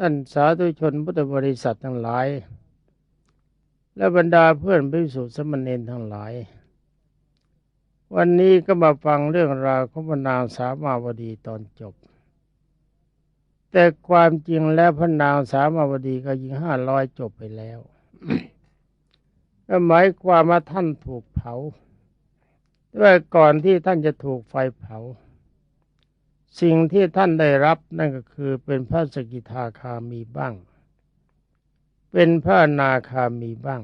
ท่านสาธุชนพุทธบริษัททั้งหลาย และบรรดาเพื่อนพิสุทธิสมณเณรทั้งหลาย วันนี้ก็มาฟังเรื่องราวของพระนางสามาวดีตอนจบ แต่ความจริงแล้วพระนางสามาวดีก็ยิงห้าร้อยจบไปแล้วก็หมายความว่าท่านถูกเผาแต่ก่อนที่ท่านจะถูกไฟเผา สิ่งที่ท่านได้รับนั่นก็คือเป็นพระสกิทาคามีบ้าง เป็นพระนาคามีบ้าง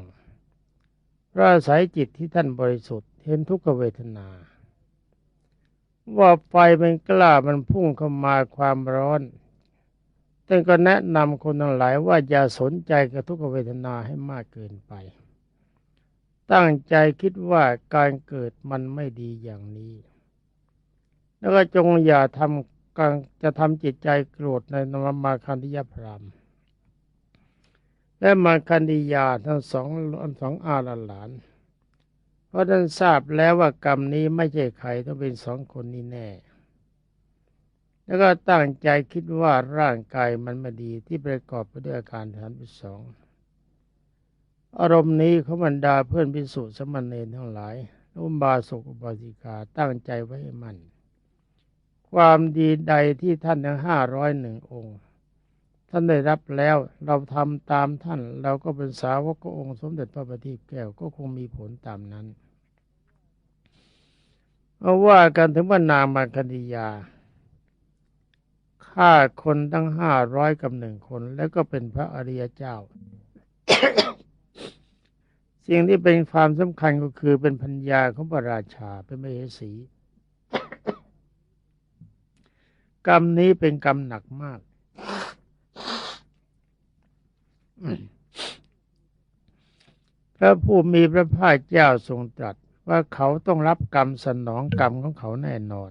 พระสายจิตที่ท่านบริสุทธิ์เห็นทุกขเวทนา ว่าไฟมันกล้ามันพุ่งเข้ามาความร้อนท่านก็แนะนำคนทั้งหลายว่าอย่าสนใจกับทุกขเวทนาให้มากเกินไป ตั้งใจคิดว่าการเกิดมันไม่ดีอย่างนี้ แล้วก็จงอย่าทำการจะทำจิตใจโกรธในนวมมาคันธิยพรามและมาคันธิยาทั้งสองสองอาหลาน เพราะท่านทราบแล้วว่ากรรมนี้ไม่ใช่ใครต้องเป็นสองคนนี้แน่ แล้วก็ตั้งใจคิดว่าร่างกายมันไม่ดีที่ประกอบไปด้วยอาการฐานที่สองอารมณ์นี้เขาบรรดาเพื่อนพิสุสมณเณรทั้งหลายอุบาสกอุบาสิกาตั้งใจไว้ให้มัน ความดีใดที่ท่านทั้งห้าร้อยหนึ่งองค์ ท่านได้รับแล้วเราทำตามท่าน เราก็เป็นสาวกองค์สมเด็จพระบัณฑิตแก้วก็คงมีผลตามนั้นเอาว่ากันถึงว่านางมาคดียาฆ่าคนตั้งห้าร้อยกับหนึ่งคน แล้วก็เป็นพระอริยเจ้า สิ่งที่เป็นความสำคัญก็คือเป็นพัญญาของพระราชาเป็นมเหสี กรรมนี้เป็นกรรมหนักมาก พระผู้มีพระภาคเจ้าทรงตรัสว่าเขาต้องรับกรรมสนองกรรมของเขาแน่นอน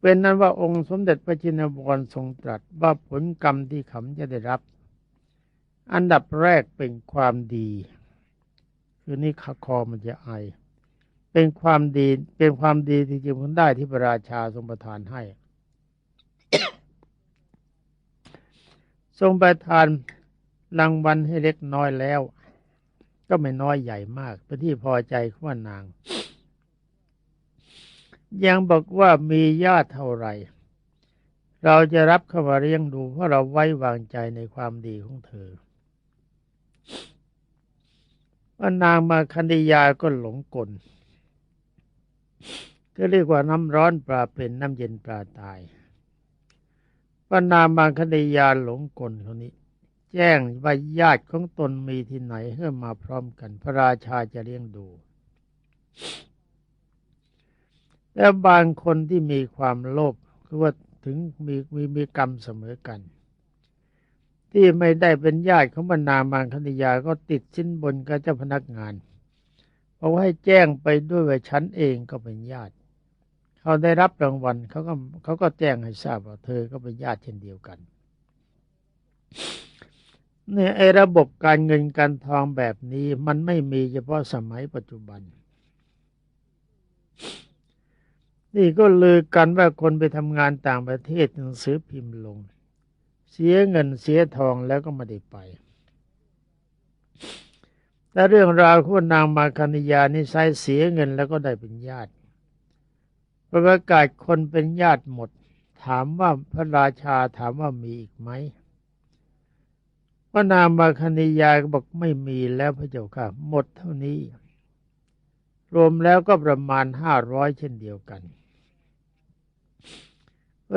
เป็นนั้นว่าองค์สมเด็จพระจินวรทรงตรัสว่าผลกรรมที่เขาจะได้รับ อันดับแรกเป็นความดี คือนี่ขคอมันจะไอ เป็นความดีเป็นความดีที่จริงมันได้ที่พระราชาทรงประทานให้ ทรงประทานรางวัลให้เล็กน้อยแล้ว ก็ไม่น้อยใหญ่มากเป็นที่พอใจของนาง ยังบอกว่ามีญาติเท่าไหร่เราจะรับเข้ามาเลี้ยงดูเพราะเราไว้วางใจในความดีของเธอว่านางมาคันธยาก็หลงกล ก็เรียกว่าน้ำร้อนปลาเป็นน้ำเย็นปลาตายว่านางมาคันธยาหลงกลคนนี้ แจ้งว่าญาติของตนมีที่ไหนเพื่อมาพร้อมกัน พระราชาจะเลี้ยงดูแต่บางคนที่มีความโลภคือว่าถึงมีมีมีกรรมเสมอกัน ที่ไม่ได้เป็นญาติของบรรณามารคณิยาก็ติดสินบนกับเจ้าพนักงาน เพราะให้แจ้งไปด้วยว่าฉันเองก็เป็นญาติ เขาได้รับรางวัลเขาก็เขาก็แจ้งให้ทราบว่าเธอก็เป็นญาติเช่นเดียวกันเนี่ยไอ้ระบบการเงินการทองแบบนี้มันไม่มีเฉพาะสมัยปัจจุบัน นี่ก็ลือกันว่าคนไปทำงานต่างประเทศหนังสือพิมพ์ลง เสียเงินเสียทองแล้วก็ไม่ได้ไป แต่เรื่องราวของนางมาคณิยานี่ใช้เสียเงินแล้วก็ได้เป็นญาติ ประกาศคนเป็นญาติหมด ถามว่าพระราชาถามว่ามีอีกไหมพระนางมาคณิยาก็บอกไม่มีแล้วพระเจ้าค่ะ หมดเท่านี้ รวมแล้วก็ประมาณห้าร้อยเช่นเดียวกัน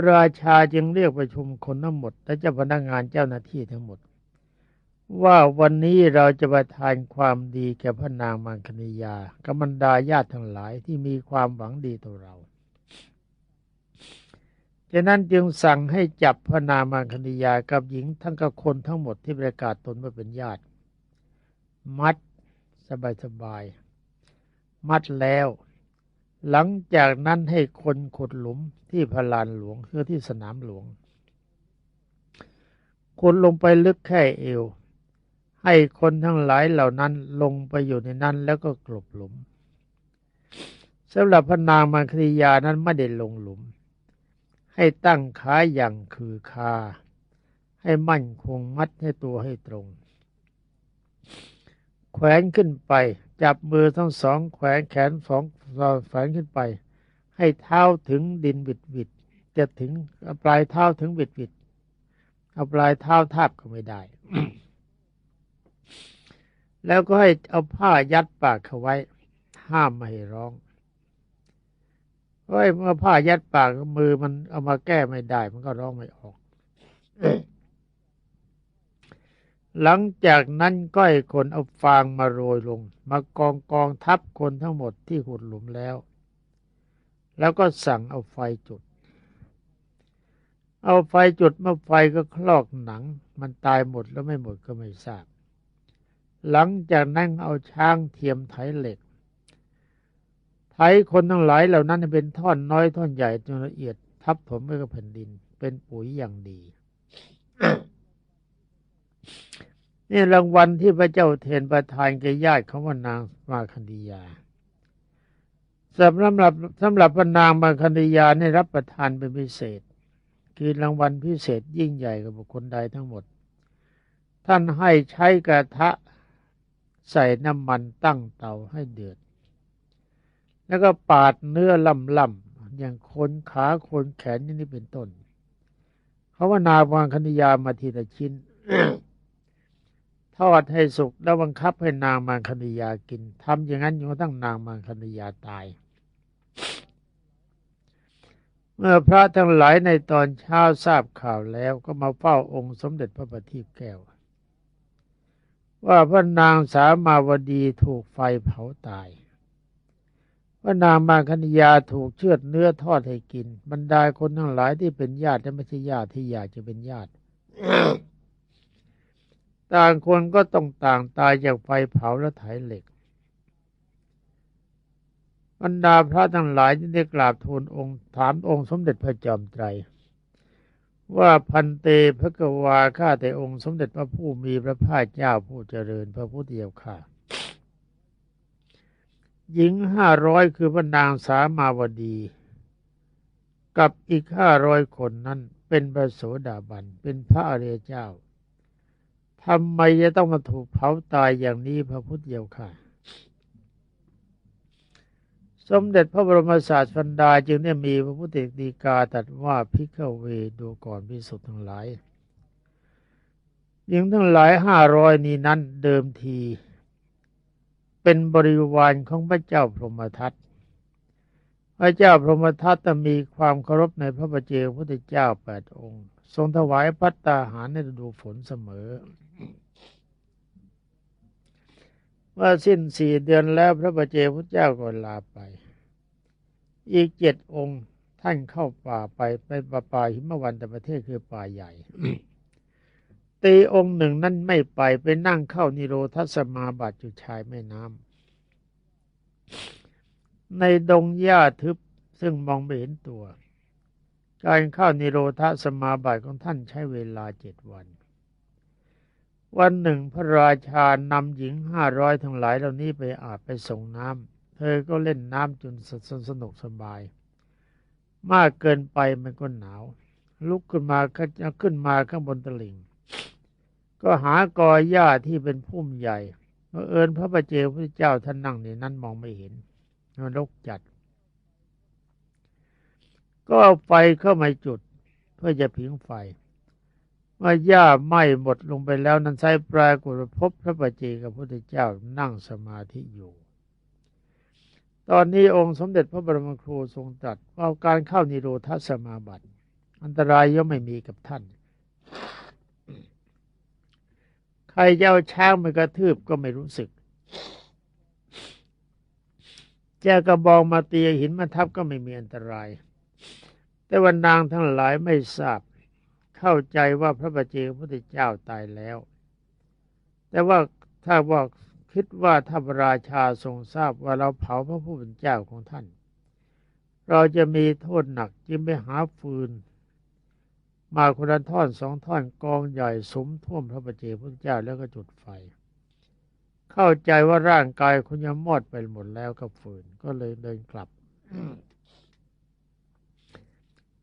ราชาจึงเรียกประชุมคนทั้งหมด และเจ้าพนักงานเจ้าหน้าที่ทั้งหมด ว่าวันนี้เราจะประทานความดีแก่พระนางมังคณิยากำมันดาญาติทั้งหลายที่มีความหวังดีต่อเราฉะนั้นจึงสั่งให้จับพระนางมังคณิยากับหญิงทั้งกับคนทั้งหมดที่ประกาศตนว่าเป็นญาติ มัดสบายๆมัดแล้ว หลังจากนั้นให้คนขุดหลุมที่พลานหลวงคือที่สนามหลวงขุดลงไปลึกแค่เอว ให้คนทั้งหลายเหล่านั้นลงไปอยู่ในนั้นแล้วก็กลบหลุมสำหรับพนางมังคริยานั้นไม่ได้ลงหลุม ให้ตั้งขาอย่างคือคา ให้มั่นคงมัดให้ตัวให้ตรง แขวนขึ้นไป จับมือทั้งสองแขวนแขนสองแขวนขึ้นไป ให้เท้าถึงดินบิดบิดจะถึงปลายเท้าถึงบิดบิดเอาปลายเท้าทาบก็ไม่ได้ แล้วก็ให้เอาผ้ายัดปากเขาไว้ ห้ามไม่ให้ร้องเพราะเมื่อผ้ายัดปากมือมันเอามาแก้ไม่ได้ มันก็ร้องไม่ออกหลังจากนั้นก็ให้คนเอาฟางมาโรยลง มากองกองทับคนทั้งหมดที่ขุดหลุมแล้ว แล้วก็สั่งเอาไฟจุด เอาไฟจุดเมื่อไฟก็คลอกหนัง มันตายหมดแล้วไม่หมดก็ไม่ทราบ หลังจากนั้นเอาช้างเทียมไถเหล็ก ไถคนทั้งหลายเหล่านั้นเป็นท่อนน้อยท่อนใหญ่จนละเอียด ทับถมไปกับแผ่นดิน เป็นปุ๋ยอย่างดีนี่รางวัลที่พระเจ้าเทนประทานแก่ญาติของพระนางมาคันธียาสำหรับสำหรับพระนางมาคันธียาได้รับประทานเป็นพิเศษ คือรางวัลพิเศษยิ่งใหญ่กับบุคคลใดทั้งหมด ท่านให้ใช้กระทะ ใส่น้ำมันตั้งเตาให้เดือด แล้วก็ปาดเนื้อล่ำๆอย่างคนขาคนแขนนี่เป็นต้นเขาว่านาวางคณิยามาทีละชิ้นทอดให้สุกแล้วบังคับให้นางมังคณิยากินทำอย่างนั้นจนกระทั่งนางมังคณิยาตาย เมื่อพระทั้งหลายในตอนเช้าทราบข่าวแล้วก็มาเฝ้าองค์สมเด็จพระบัณฑิตแก้ว ว่าพระนางสามาวดีถูกไฟเผาตาย พระนางมังคณิยาถูกเชือดเนื้อทอดให้กิน บรรดาคนทั้งหลายที่เป็นญาติและไม่ใช่ญาติที่อยากจะเป็นญาติ ต่างคนก็ต้องต่างตายจากไฟเผาและไถเหล็กบรรดาพระทั้งหลายที่ได้กราบทูลองค์ถามองค์สมเด็จพระจอมไตร ว่าพันเตพระกวาข้าแต่องค์สมเด็จพระผู้มีพระภาคเจ้าผู้เจริญพระพุทธเจ้าข้าหญิงห้าร้อยคือพระนางสามาวดี กับอีกห้าร้อยคนนั้นเป็นพระโสดาบัน เป็นพระอริยเจ้าทำไมจะต้องมาถูกเผาตายอย่างนี้พระพุทธเจ้าค่ะ สมเด็จพระบรมศาสดาจึงได้มีพระพุทธดีกาตรัสว่าพิฆเวดูก่อนพิสุทธ์ทั้งหลายหญิงทั้งหลายห้าร้อยนี้นั้นเดิมที เป็นบริวารของพระเจ้าพรหมทัตพระเจ้าพรหมทัตมีความเคารพในพระประเจกพุทธเจ้าแปดองค์ ทรงถวายพัตตาหารในฤดูฝนเสมอ ว่าสิ้นสี่เดือนแล้วพระประเจพุทธเจ้าก็ลาไป อีกเจ็ดองค์ท่านเข้าป่าไปไปป่าป่าหิมวันแต่ประเทศคือป่าใหญ่ ตีองค์หนึ่งนั่นไม่ไปไปนั่งเข้านิโรธสมาบัติอยู่ชายแม่น้ำในดงหญ้าทึบซึ่งมองไม่เห็นตัว การเข้านิโรธสมาบัติของท่านใช้เวลาเจ็ดวัน วันหนึ่งพระราชานำหญิงห้าร้อยทั้งหลายเหล่านี้ไปอาบไปส่งน้ำเธอก็เล่นน้ำจนสสนุกสบาย มากเกินไปมันก็หนาว ลุกขึ้นมาขึ้นมาข้างบนตลิ่ง ก็หากอหญ้าที่เป็นพุ่มใหญ่เมื่อเอิญพระประเจพระเจ้าท่านนั่งในนั้นมองไม่เห็นมันรกจัด ก็เอาไฟเข้ามาจุด เพื่อจะผิงไฟ เมื่อหญ้าไหม้หมดลงไปแล้วนั้นใช้ปรายกฏพบพระปัจเจกับพระพุทธเจ้านั่งสมาธิอยู่ ตอนนี้องค์สมเด็จพระบรมครูทรงตรัสว่าการเข้านิโรธสมาบัติ อันตรายย่อมไม่มีกับท่าน ใครจะเอาช้างมากระทืบก็ไม่รู้สึกแจกระบองมาตีหินมาทับก็ไม่มีอันตราย แต่วันนางทั้งหลายไม่ทราบ เข้าใจว่าพระบัจเจกพุทธเจ้าตายแล้ว แต่ว่าถ้าว่าคิดว่าถ้าพระราชาทรงทราบว่าเราเผาพระผู้เป็นเจ้าของท่าน เราจะมีโทษหนักจึงไปหาฟืน มาคนละท่อนสองท่อนกองใหญ่สมท่วมพระบัจเจกพุทธเจ้าแล้วก็จุดไฟ เข้าใจว่าร่างกายคุณยังมอดไปหมดแล้วกับฟืนก็เลยเดินกลับ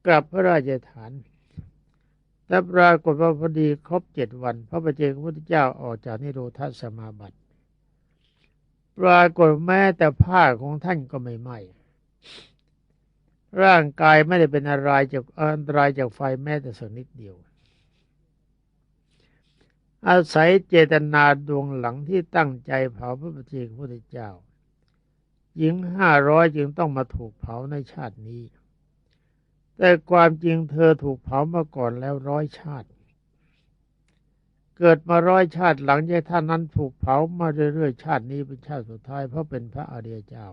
กลับพระราชฐาน แต่ปรากฏว่าพอดีครบเจ็ดวัน พระประเจกพระพุทธเจ้าออกจากนิโรธาสมาบัติ ปรากฏแม้แต่ผ้าของท่านก็ไม่ไหม้ร่างกายไม่ได้เป็นอะไรจากอันตรายจากไฟแม้แต่สักนิดเดียว อาศัยเจตนาดวงหลังที่ตั้งใจเผาพระปฏิเจกพระพุทธเจ้า หญิงห้าร้อยจึงต้องมาถูกเผาในชาตินี้ แต่ความจริงเธอถูกเผามาก่อนแล้วร้อยชาติ เกิดมาร้อยชาติหลังจากท่านนั้นถูกเผามาเรื่อยๆชาตินี้เป็นชาติสุดท้ายเพราะเป็นพระอริยเจ้า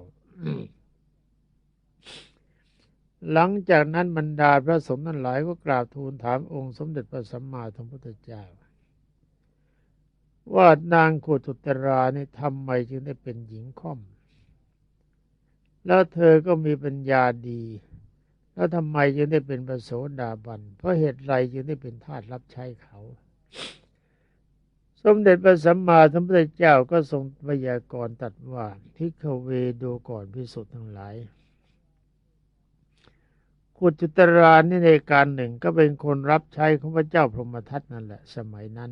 หลังจากนั้นบรรดาพระสงฆ์นั้นหลายก็กราบทูลถามองค์สมเด็จพระสัมมาสัมพุทธเจ้า ว่านางโคตุตรานี่ทำไมจึงได้เป็นหญิงค่อม แล้วเธอก็มีปัญญาดี แล้วทำไมจึงได้เป็นประโสดาบัน เพราะเหตุไรจึงได้เป็นทาสรับใช้เขา สมเด็จพระสัมมาสัมพุทธเจ้าก็ทรงพยากรณ์ตัดว่าพิกเวดูก่อนพิสุทธ์ทั้งหลายขุจุตรานี่ในการหนึ่งก็เป็นคนรับใช้ของพระเจ้าพรหมทัตนั่นแหละ สมัยนั้น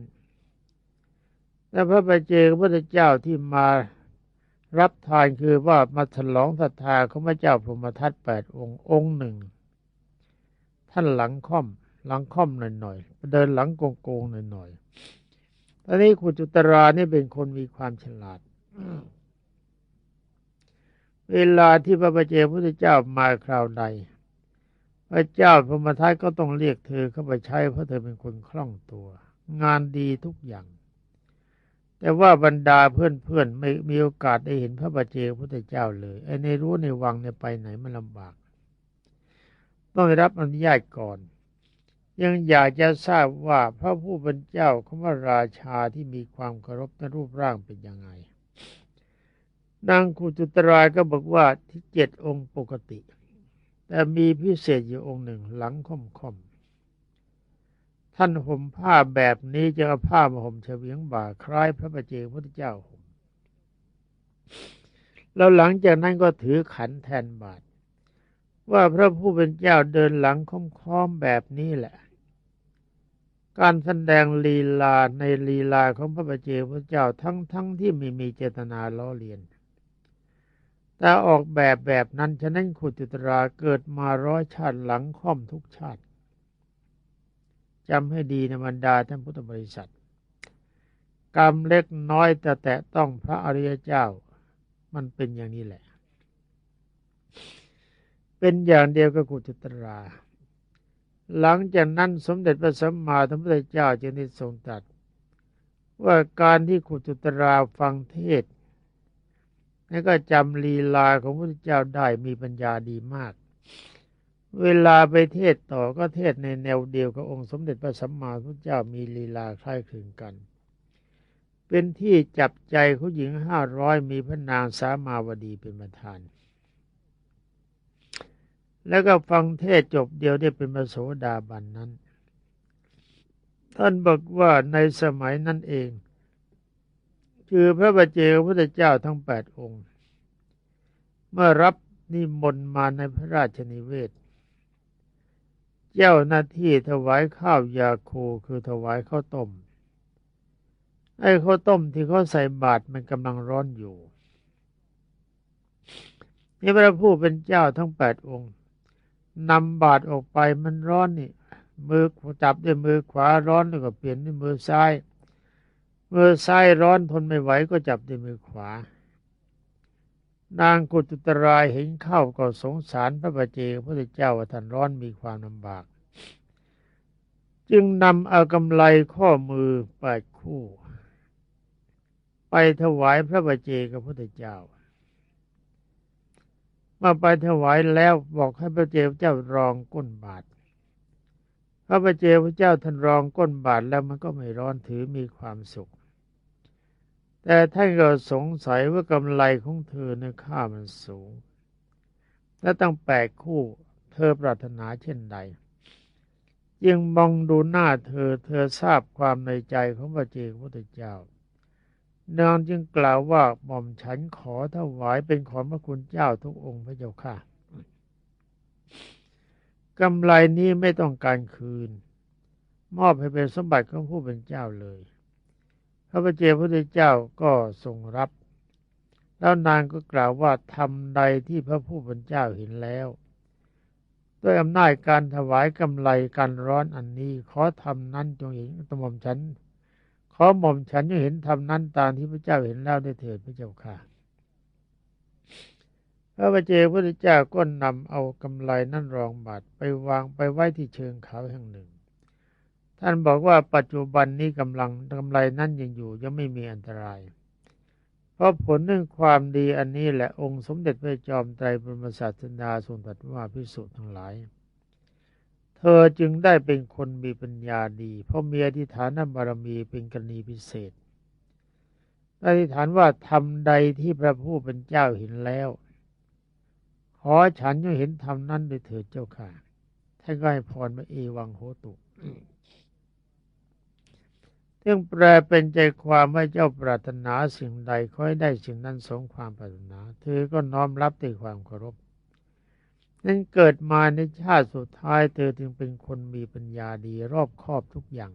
และพระปเจกพระเจ้าที่มารับทานคือว่ามาฉลองศรัทธาของพระเจ้าพรหมทัตแปดองค์องค์หนึ่ง ท่านหลังค่อม หลังค่อมหน่อยๆเดินหลังโกงๆหน่อยๆตอนนี้ขุจุตรานี่เป็นคนมีความฉลาดเวลาที่พระปเจกพระเจ้ามาคราวใด พระเจ้าพมทัตก็ต้องเรียกเธอเข้าไปใช้เพราะเธอเป็นคนคล่องตัว งานดีทุกอย่าง แต่ว่าบรรดาเพื่อนๆไม่มีโอกาสได้เห็นพระบาเจพุทธเจ้าเลยไอ้ในรู้ในวังเนี่ยไปไหนมันลำบาก ต้องได้รับอนุญาตก่อน ยังอยากจะทราบว่าพระผู้เป็นเจ้าคำว่าราชาที่มีความเคารพในรูปร่างเป็นยังไง นางคุจุตรายก็บอกว่าที่เจ็ดองค์ปกติ แต่มีพิเศษอยู่องค์หนึ่งหลังค่อมๆ ท่านห่มผ้าแบบนี้จะเอาผ้ามาห่มเฉวียงบ่าคล้ายพระประเจกพุทธเจ้าห่มแล้วหลังจากนั้นก็ถือขันแทนบาท ว่าพระผู้เป็นเจ้าเดินหลังค่อมๆแบบนี้แหละ การแสดงลีลาในลีลาของพระประเจพระเจ้าทั้งๆทที่ไม่มีเจตนาล้อเลียน แต่ออกแบบแบบนั้นฉะนั้นขุติตราเกิดมาร้อยชาติหลังค่อมทุกชาติจำให้ดีในบรรดาท่านพุทธบริษัท กรรมเล็กน้อยแต่แตะต้องพระอริยเจ้า มันเป็นอย่างนี้แหละ เป็นอย่างเดียวกับกุจตรา หลังจากนั้นสมเด็จพระสัมมาสัมพุทธเจ้าจึงได้ทรงตรัสว่าการที่ขุจุตราฟังเทศแล้ก็จำลีลาของพระพุทธเจ้าได้มีปัญญาดีมาก เวลาไปเทศต่อก็เทศในแนวเดียวกับองค์สมเด็จพระสัมมาสัมพุทธเจ้ามีลีลาคล้ายคลึงกัน เป็นที่จับใจผู้หญิงห้าร้อยมีพระนางสามาวดีเป็นประธาน แล้วก็ฟังเทศจบเดียวได้เป็นมโสดาบันนั้น ท่านบอกว่าในสมัยนั้นเอง คือพระบาเจพระเจ้าทั้งแปดองค์ เมื่อรับนิมนต์มาในพระราชนิเวศ เจ้าหน้าที่ถวายข้าวยาโคคือถวายข้าวต้มไอ้ข้าวต้มที่เขาใส่บาตรมันกำลังร้อนอยู่นี่พระผู้เป็นเจ้าทั้งแปดองค์ นำบาตรออกไปมันร้อนนี่ มือจับด้วยมือขวาร้อนแล้วก็เปลี่ยนด้วยมือซ้าย มือซ้ายร้อนทนไม่ไหวก็จับด้วยมือขวา นางกุตุตรายเห็นเข้าก็สงสารพระบาเจพระพุทธเจ้าว่าท่านร้อนมีความลำบาก จึงนำเอากำไลข้อมือแปดคู่ ไปถวายพระบาเจกับพระพุทธเจ้า มาไปถวายแล้วบอกให้พระเจ้าเจ้ารองก้นบาทพระบาเจพระเจ้าท่านรองก้นบาทแล้วมันก็ไม่ร้อนถือมีความสุข แต่ท่านก็สงสัยว่ากำไรของเธอในค่ามันสูง และตั้งแปดคู่เธอปรารถนาเช่นใดยิ่งมองดูหน้าเธอเธอทราบความในใจของพระเจ้าพระเจ้า นางจึงกล่าวว่าหม่อมฉันขอถวายเป็นของพระคุณเจ้าทุกองค์พระเจ้าค่ะกำไรนี้ไม่ต้องการคืน มอบให้เป็นสมบัติของผู้เป็นเจ้าเลย พระประเจ้าพระเจ้าก็ทรงรับ แล้วนางก็กล่าวว่าทำใดที่พระผู้เป็นเจ้าเห็นแล้ว ด้วยอำนาจการถวายกำไรการร้อนอันนี้ขอทำนั้นจงเห็นตมอมฉัน ขอหม่อมฉันจงเห็นทำนั้นตามที่พระเจ้าเห็นแล้วได้เถิดพระเจ้าค่ะพระบเจ้พระเจ้าก็นำเอากำไรนั้นรองบาทไปวางไปไว้ที่เชิงเขาแห่งหนึ่ง ท่านบอกว่าปัจจุบันนี้กำลังกำไรนั้นยังอยู่ยังไม่มีอันตราย เพราะผลเรื่องความดีอันนี้แหละองค์สมเด็จพระจอมไตรบรมศาสดาทรงตรัสว่าพิสุทั้งหลาย เธอจึงได้เป็นคนมีปัญญาดี เพราะมีอธิฐานบารมีเป็นกรณีพิเศษอธิษฐานว่าทำใดที่พระผู้เป็นเจ้าเห็นแล้ว ขอฉันจะเห็นทำนั้นโดยเถิดเจ้าค่ะท่านก็ให้พรมาเอวังโหตุซึ่งแปลเป็นใจความว่าเจ้าปรารถนาสิ่งใดขอให้ได้สิ่งนั้นสมความปรารถนา เธอก็น้อมรับด้วยความเคารพ นั้นเกิดมาในชาติสุดท้ายเธอจึงเป็นคนมีปัญญาดีรอบครอบทุกอย่าง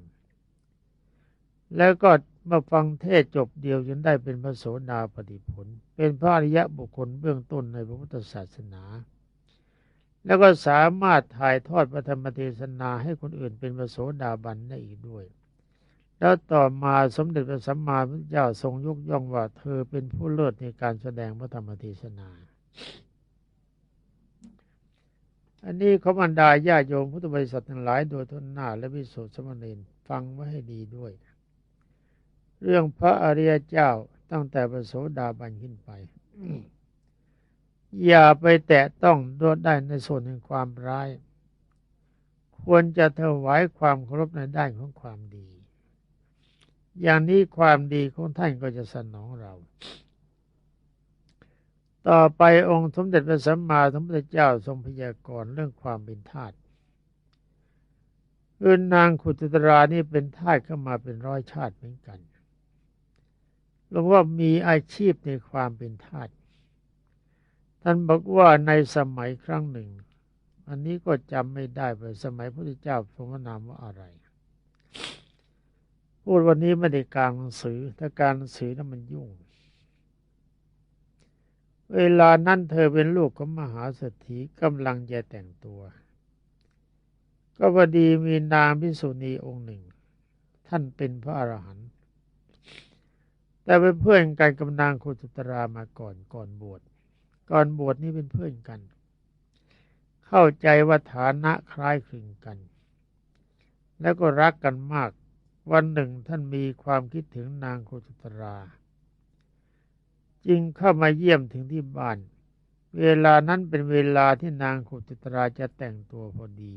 แล้วก็มาฟังเทศจบเดียวจนได้เป็นพระโสดาปฏิผล เป็นพระอริยะบุคคลเบื้องต้นในพระพุทธศาสนา แล้วก็สามารถถ่ายทอดพระธรรมเทศนาให้คนอื่นเป็นพระโสดาบันได้อีกด้วย แล้วต่อมาสมเด็จพระสัมมาสัมพุทธเจ้าทรงยกย่องว่าเธอเป็นผู้เลิศในการแสดงพระธรรมเทศนา อันนี้เขาบรรดาญาโยมพุทธบริษัททั้งหลายโดยทุนหน้าและวิสุทธิสมณีฟังไว้ให้ดีด้วย เรื่องพระอริยเจ้าตั้งแต่ประโสดาบันขึ้นไป อย่าไปแตะต้องโดดได้ในส่วนแห่งความร้าย ควรจะถวายความเคารพในด้านของความดี อย่างนี้ความดีของท่านก็จะสนองเรา ต่อไปองค์สมเด็จพระสัมมาสัมพุทธเจ้าทรงพยากรณ์เรื่องความเป็นทาสคือนางขุตตรานี่เป็นทาสเข้ามาเป็นร้อยชาติเหมือนกันหลวงว่ามีอาชีพในความเป็นทาสท่านบอกว่าในสมัยครั้งหนึ่ง อันนี้ก็จำไม่ได้ไปสมัยพระพุทธเจ้าทรงนามว่าอะไร พูดวันนี้ไม่ได้การหนังสือถ้าการหนังสือนั้นมันยุ่ง เวลานั้นเธอเป็นลูกของมหาเศรษฐีกำลังจะแต่งตัว ก็พอดีมีนางพิสุณีองค์หนึ่ง ท่านเป็นพระอรหันต์แต่เป็นเพื่อนกันกับนางโคจุตรามาก่อนก่อนบวชก่อนบวชนี่เป็นเพื่อนกัน เข้าใจว่าฐานะคล้ายคลึงกัน แล้วก็รักกันมาก วันหนึ่งท่านมีความคิดถึงนางโคจุตรา จึงเข้ามาเยี่ยมถึงที่บ้าน เวลานั้นเป็นเวลาที่นางโคจุตราจะแต่งตัวพอดี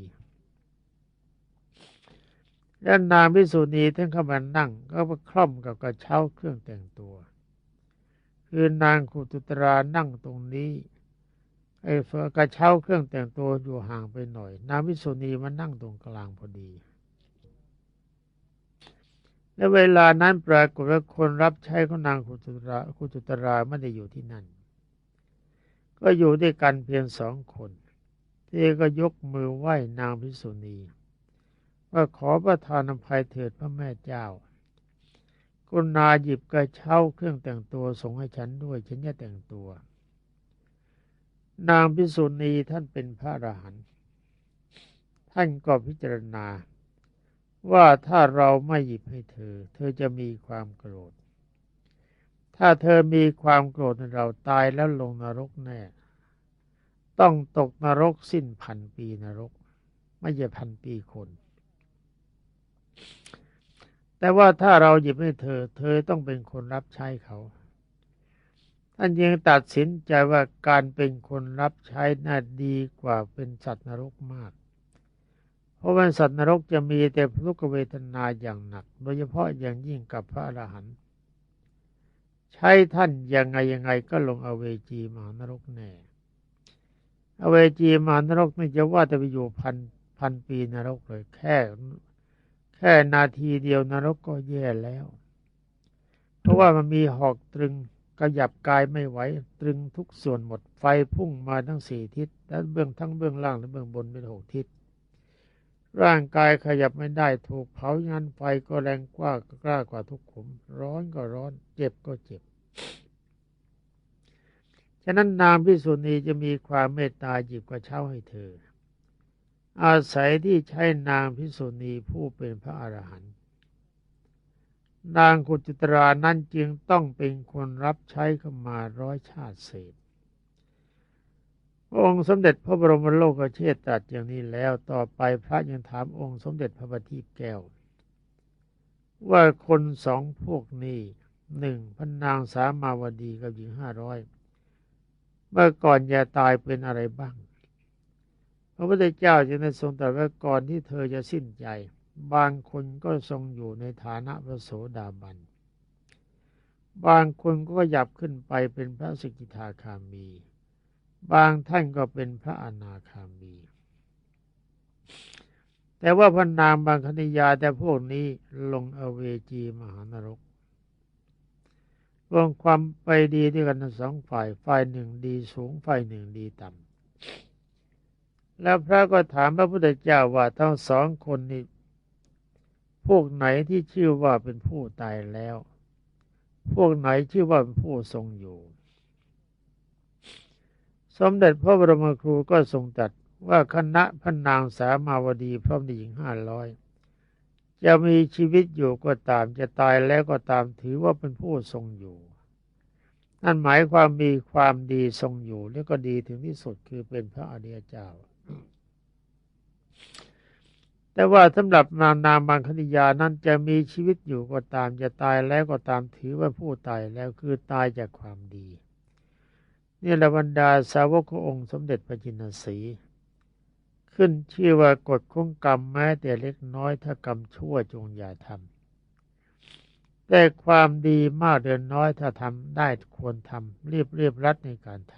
แล้วนางพิสุณีท่านเข้ามานั่ง ก็มาคล่อมกับกระเช้าเครื่องแต่งตัว คือนางโคจุตรานั่งตรงนี้ไอ้กระเช้าเครื่องแต่งตัวอยู่ห่างไปหน่อย นางพิสุณีมานั่งตรงกลางพอดี และเวลานั้นปรากฏว่าคนรับใช้ของนางคุจุตราคุจุตราไม่ได้อยู่ที่นั่น ก็อยู่ด้วยกันเพียงสองคนที่ก็ยกมือไหว้นางพิสุณีว่าขอประทานอภัยเถิดพระแม่เจ้า กุณาหยิบกระเช้าเครื่องแต่งตัวส่งให้ฉันด้วย ฉันจะแต่งตัว นางพิสุณีท่านเป็นพระอรหันต์ท่านก็พิจารณา ว่าถ้าเราไม่หยิบให้เธอ เธอจะมีความโกรธ ถ้าเธอมีความโกรธเราตายแล้วลงนรกแน่ ต้องตกนรกสิ้นพันปีนรก ไม่ใช่พันปีคน แต่ว่าถ้าเราหยิบให้เธอ เธอต้องเป็นคนรับใช้เขาท่านยังตัดสินใจว่าการเป็นคนรับใช้น่าดีกว่าเป็นสัตว์นรกมาก เพราะว่าสัตว์นรกจะมีแต่ทุกขเวทนาอย่างหนัก โดยเฉพาะอย่างยิ่งกับพระอรหันต์ใช้ท่านยังไงยังไงก็ลงอเวจีมหานรกแน่อเวจีมหานรกนี่จะว่าจะไปอยู่พันพันปีนรกเลย แค่ แค่นาทีเดียวนรกก็แย่แล้ว เพราะว่ามันมีหอกตรึงขยับกายไม่ไหวตรึงทุกส่วนหมดไฟพุ่งมาทั้งสี่ทิศและเบื้องทั้งเบื้องล่างและเบื้องบนเป็นหกทิศ ร่างกายขยับไม่ได้ถูกเผางานไฟก็แรงกว่ากล้ากว่าทุกขุม ร้อนก็ร้อน เจ็บก็เจ็บ ฉะนั้นนางพิสุณีจะมีความเมตตาหยิบกระเช้าให้เธอ อาศัยที่ใช้นางพิสุณีผู้เป็นพระอรหันต์นางกุจิตรานั้นจึงต้องเป็นคนรับใช้เข้ามาร้อยชาติเศษ องค์สมเด็จพระบรมโลกเชษตรัสอย่างนี้แล้วต่อไปพระยังถามองค์สมเด็จพระบัณฑิตแก้ว ว่าคนสองพวกนี้หนึ่งพนนางสามาวดีกับหญิงห้าร้อยเมื่อก่อนอย่าตายเป็นอะไรบ้าง พระพุทธเจ้าจึงได้ทรงตรัสว่าก่อนที่เธอจะสิ้นใจ บางคนก็ทรงอยู่ในฐานะพระโสดาบัน บางคนก็หยับขึ้นไปเป็นพระสกิทาคามี บางท่านก็เป็นพระอนาคามี แต่ว่าพระนามบางคณิยาแต่พวกนี้ลงอเวจีมหานรกรวมความไปดีด้วยกันสองฝ่าย ฝ่ายหนึ่งดีสูง ฝ่ายหนึ่งดีต่ำ แล้วพระก็ถามพระพุทธเจ้าว่าทั้งสองคนนี้พวกไหนที่ชื่อว่าเป็นผู้ตายแล้ว พวกไหนชื่อว่าเป็นผู้ทรงอยู่ สมเด็จพระบรมครูก็ทรงตัดว่าคณะพระนางสามาวดีพร้อมหญิงห้าร้อยจะมีชีวิตอยู่ก็ตามจะตายแล้วก็ตามถือว่าเป็นผู้ทรงอยู่ นั่นหมายความมีความดีทรงอยู่ แล้วก็ดีถึงที่สุดคือเป็นพระอริยเจ้า แต่ว่าสำหรับนางนามบางคณิยานั้นจะมีชีวิตอยู่ก็ตามจะตายแล้วก็ตามถือว่าผู้ตายแล้วคือตายจากความดี นี่ละบรรดาสาวกขององค์สมเด็จพระจินสี ขึ้นชื่อว่ากฎของกรรมแม้แต่เล็กน้อยถ้ากรรมชั่วจงอย่าทำแต่ความดีมากเดือนน้อยถ้าทำได้ควรทำรีบเรียบรัดในการท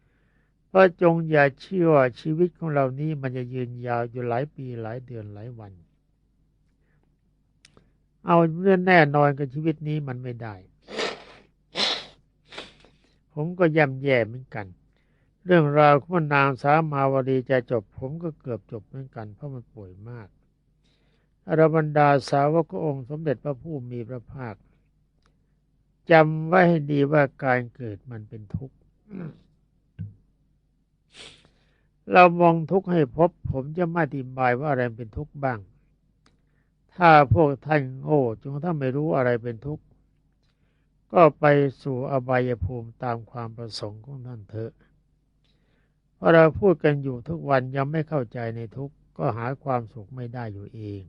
ำเพราะจงอย่าเชื่อว่าชีวิตของเรานี้มันจะยืนยาวอยู่หลายปีหลายเดือนหลายวัน เอาเรื่องแน่นอนกับชีวิตนี้มันไม่ได้ ผมก็ย่ำแย่เหมือนกัน เรื่องราวของนางสามาวดีจะจบ ผมก็เกือบจบเหมือนกัน เพราะมันป่วยมากอรบรรดาสาวกองค์สมเด็จพระผู้มีพระภาคจำไว้ให้ดีว่าการเกิดมันเป็นทุกข์ เรามองทุกข์ให้พบ ผมจะไม่อธิบายว่าอะไรเป็นทุกข์บ้าง ถ้าพวกท่านโง่จงถ้าไม่รู้อะไรเป็นทุกข์ ก็ไปสู่อบายภูมิตามความประสงค์ของท่านเถอะเพราะเราพูดกันอยู่ทุกวันยังไม่เข้าใจในทุกก็หาความสุขไม่ได้อยู่เอง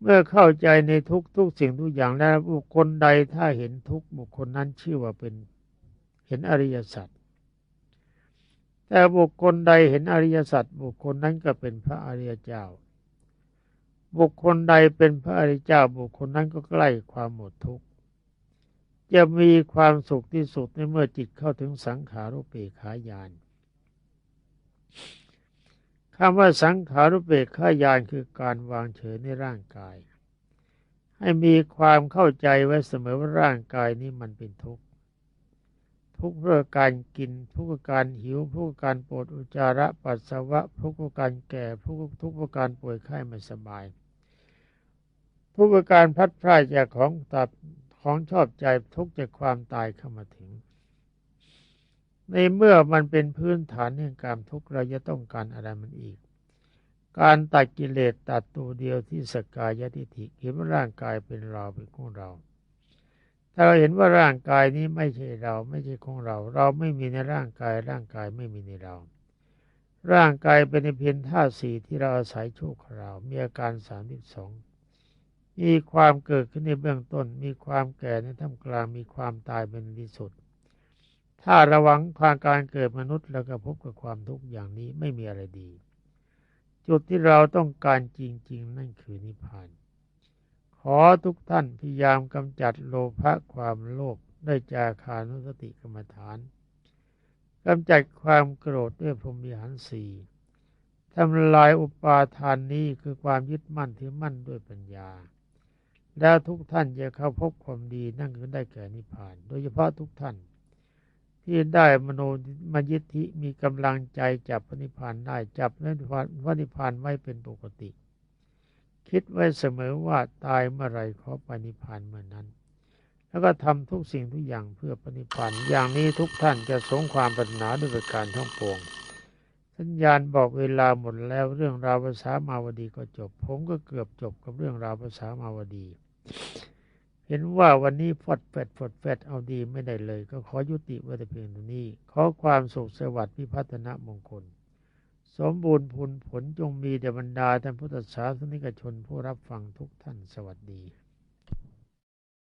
เมื่อเข้าใจในทุกทุกสิ่งทุกอย่างแล้วบุคคลใดถ้าเห็นทุกบุคคลนั้นชื่อว่าเป็นเห็นอริยสัจแต่บุคคลใดเห็นอริยสัจบุคคลนั้นก็เป็นพระอริยเจ้า บุคคลใดเป็นพระอริยเจ้า บุคคลนั้นก็ใกล้ความหมดทุกข์ จะมีความสุขที่สุดในเมื่อจิตเข้าถึงสังขารุเปขายานคำว่าสังขารุเปขายานคือการวางเฉยในร่างกาย ให้มีความเข้าใจไว้เสมอว่าร่างกายนี้มันเป็นทุกข์ ทุกข์เพราะการกิน ทุกข์เพราะการหิว ทุกข์เพราะการปวดอุจจาระปัสสาวะ ทุกข์เพราะการแก่ ทุกข์ทุกข์เพราะการป่วยไข้ไม่สบาย ทุกข์เพราะการพัดพลาดจากของตับ ของชอบใจทุกจากความตายเข้ามาถึง ในเมื่อมันเป็นพื้นฐานแห่งการทุกข์เราจะต้องการอะไรมันอีก การตัดกิเลสตัดตัวเดียวที่สกายทิฏฐิเห็นว่าร่างกายเป็นเราเป็นของเรา ถ้าเราเห็นว่าร่างกายนี้ไม่ใช่เราไม่ใช่ของเรา เราไม่มีในร่างกายร่างกายไม่มีในเราร่างกายเป็นเพียงธาตุสี่ที่เราอาศัยชั่วคราว มีอาการสามสิบสอง มีความเกิดขึ้นในเบื้องต้น มีความแก่ในท่ามกลาง มีความตายเป็นที่สุด ถ้าระวังความการเกิดมนุษย์แล้วก็พบกับความทุกข์อย่างนี้ไม่มีอะไรดี จุดที่เราต้องการจริง ๆ นั่นคือนิพพาน ขอทุกท่านพยายามกำจัดโลภะความโลภได้จาคานุสติกรรมฐานกำจัดความโกรธด้วยพรหมิหารสีทำลายอุปาทานนี้คือความยึดมั่นถือมั่นด้วยปัญญา แล้วทุกท่านจะเข้าพบความดีนั่นคือได้แก่นิพพาน โดยเฉพาะทุกท่าน ที่ได้มโนมยิทธิมีกำลังใจจับพระนิพพานได้จับนิพพานพระนิพพานไว้เป็นปกติ คิดไว้เสมอว่าตายเมื่อไรขอไปนิพพานเมื่อนั้น แล้วก็ทำทุกสิ่งทุกอย่างเพื่อปณิพันธ์อย่างนี้ทุกท่านจะสงความปรารถนาด้วยประการทั้งปวงสัญญาณบอกเวลาหมดแล้วเรื่องราวภาษามาวดีก็จบ ผมก็เกือบจบกับเรื่องราวภาษามาวดี เห็นว่าวันนี้ฟอดแฟดฟอดแฟดเอาดีไม่ได้เลย ก็ขอยุติไว้แต่เพียงเท่านี้ ขอความสุขสวัสดิ์พิพัฒนมงคล สมบูรณ์ผลผลจงมีแด่บรรดาท่านพุทธศาสนิกชนผู้รับฟังทุกท่านสวัสดี